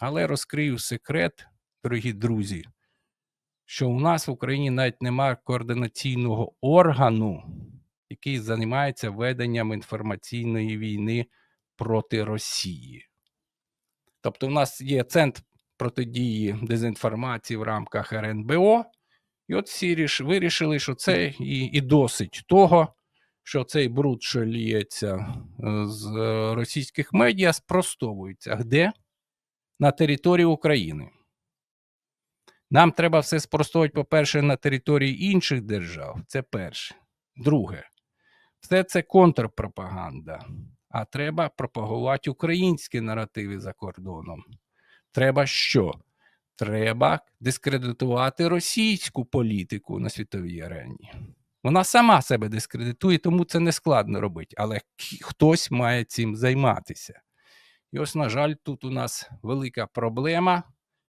Але розкрию секрет, дорогі друзі, що у нас в Україні навіть немає координаційного органу, який займається веденням інформаційної війни проти Росії. Тобто, у нас є центр протидії дезінформації в рамках РНБО, і от всі вирішили, що це і, і досить того, що цей бруд, що ліється е, з е, російських медіа, спростовується. Де? На території України. Нам треба все спростовувати, по-перше, на території інших держав. Це перше. Друге, все це контрпропаганда. А треба пропагувати українські наративи за кордоном. Треба що? Треба дискредитувати російську політику на світовій арені. Вона сама себе дискредитує, тому це не складно робити. Але хтось має цим займатися. І ось, на жаль, тут у нас велика проблема.